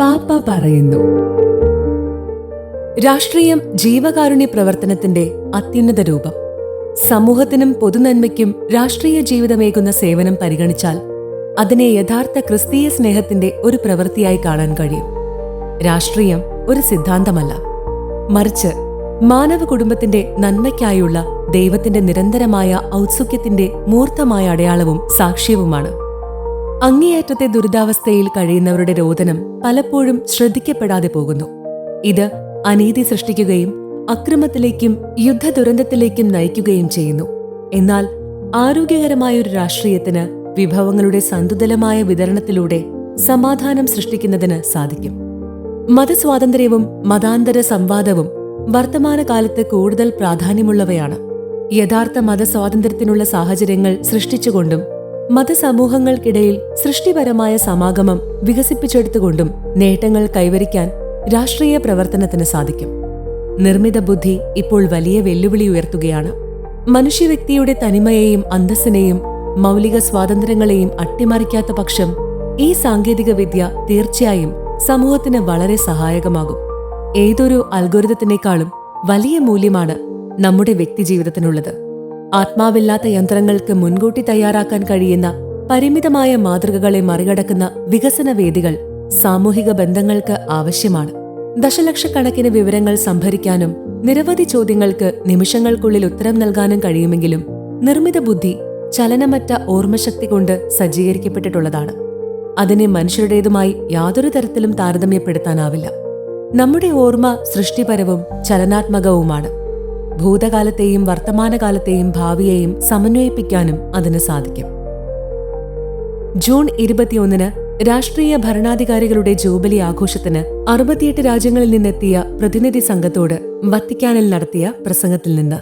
പാപ്പ പറയുന്നു. രാഷ്ട്രീയം ജീവകാരുണ്യ പ്രവർത്തനത്തിന്റെ അത്യുന്നത രൂപം. സമൂഹത്തിനും പൊതുനന്മയ്ക്കും രാഷ്ട്രീയ ജീവിതമേകുന്ന സേവനം പരിഗണിച്ചാൽ അതിനെ യഥാർത്ഥ ക്രിസ്തീയ സ്നേഹത്തിന്റെ ഒരു പ്രവൃത്തിയായി കാണാൻ കഴിയും. രാഷ്ട്രീയം ഒരു സിദ്ധാന്തമല്ല. മറിച്ച് മാനവ കുടുംബത്തിന്റെ നന്മയ്ക്കായുള്ള ദൈവത്തിന്റെ നിരന്തരമായ ഔത്സുക്യത്തിന്റെ മൂർത്തമായ അടയാളവും സാക്ഷ്യവുമാണ്. അങ്ങേയറ്റത്തെ ദുരിതാവസ്ഥയിൽ കഴിയുന്നവരുടെ രോദനം പലപ്പോഴും ശ്രദ്ധിക്കപ്പെടാതെ പോകുന്നു. ഇത് അനീതി സൃഷ്ടിക്കുകയും അക്രമത്തിലേക്കും യുദ്ധ ദുരന്തത്തിലേക്കും നയിക്കുകയും ചെയ്യുന്നു. എന്നാൽ ആരോഗ്യകരമായ ഒരു രാഷ്ട്രീയത്തിന് വിഭവങ്ങളുടെ സന്തുലമായ വിതരണത്തിലൂടെ സമാധാനം സൃഷ്ടിക്കുന്നതിന് സാധിക്കും. മതസ്വാതന്ത്ര്യവും മതാന്തര സംവാദവും വർത്തമാനകാലത്ത് കൂടുതൽ പ്രാധാന്യമുള്ളവയാണ്. യഥാർത്ഥ മതസ്വാതന്ത്ര്യത്തിനുള്ള സാഹചര്യങ്ങൾ സൃഷ്ടിച്ചുകൊണ്ടും മതസമൂഹങ്ങൾക്കിടയിൽ സൃഷ്ടിപരമായ സമാഗമം വികസിപ്പിച്ചെടുത്തുകൊണ്ടും നേട്ടങ്ങൾ കൈവരിക്കാൻ രാഷ്ട്രീയ പ്രവർത്തനത്തിന് സാധിക്കും. നിർമ്മിത ബുദ്ധി ഇപ്പോൾ വലിയ വെല്ലുവിളി ഉയർത്തുകയാണ്. മനുഷ്യവ്യക്തിയുടെ തനിമയെയും അന്തസ്സിനെയും മൗലിക സ്വാതന്ത്ര്യങ്ങളെയും അട്ടിമറിക്കാത്ത പക്ഷം ഈ സാങ്കേതിക വിദ്യ തീർച്ചയായും സമൂഹത്തിന് വളരെ സഹായകമാകും. ഏതൊരു അൽഗോരിതത്തിനേക്കാളും വലിയ മൂല്യമാണ് നമ്മുടെ വ്യക്തിജീവിതത്തിനുള്ളത്. ആത്മാവില്ലാത്ത യന്ത്രങ്ങൾക്ക് മുൻകൂട്ടി തയ്യാറാക്കാൻ കഴിയുന്ന പരിമിതമായ മാതൃകകളെ മറികടക്കുന്ന വികസന വേദികൾ സാമൂഹിക ബന്ധങ്ങൾക്ക് ആവശ്യമാണ്. ദശലക്ഷക്കണക്കിന് വിവരങ്ങൾ സംഭരിക്കാനും നിരവധി ചോദ്യങ്ങൾക്ക് നിമിഷങ്ങൾക്കുള്ളിൽ ഉത്തരം നൽകാനും കഴിയുമെങ്കിലും നിർമ്മിത ബുദ്ധി ചലനമറ്റ ഓർമ്മശക്തി കൊണ്ട് സജ്ജീകരിക്കപ്പെട്ടിട്ടുള്ളതാണ്. അതിനെ മനുഷ്യരുടേതുമായി യാതൊരു തരത്തിലും താരതമ്യപ്പെടുത്താനാവില്ല. നമ്മുടെ ഓർമ്മ സൃഷ്ടിപരവും ചലനാത്മകവുമാണ്. ഭൂതകാലത്തെയും വർത്തമാനകാലത്തെയും ഭാവിയെയും സമന്വയിപ്പിക്കാനും അതിന് സാധിക്കും. ജൂൺ ഇരുപത്തിയൊന്നിന് രാഷ്ട്രീയ ഭരണാധികാരികളുടെ ജൂബിലി ആഘോഷത്തിന് അറുപത്തിയെട്ട് രാജ്യങ്ങളിൽ നിന്നെത്തിയ പ്രതിനിധി സംഘത്തോട് വത്തിക്കാനിൽ നടത്തിയ പ്രസംഗത്തിൽ നിന്ന്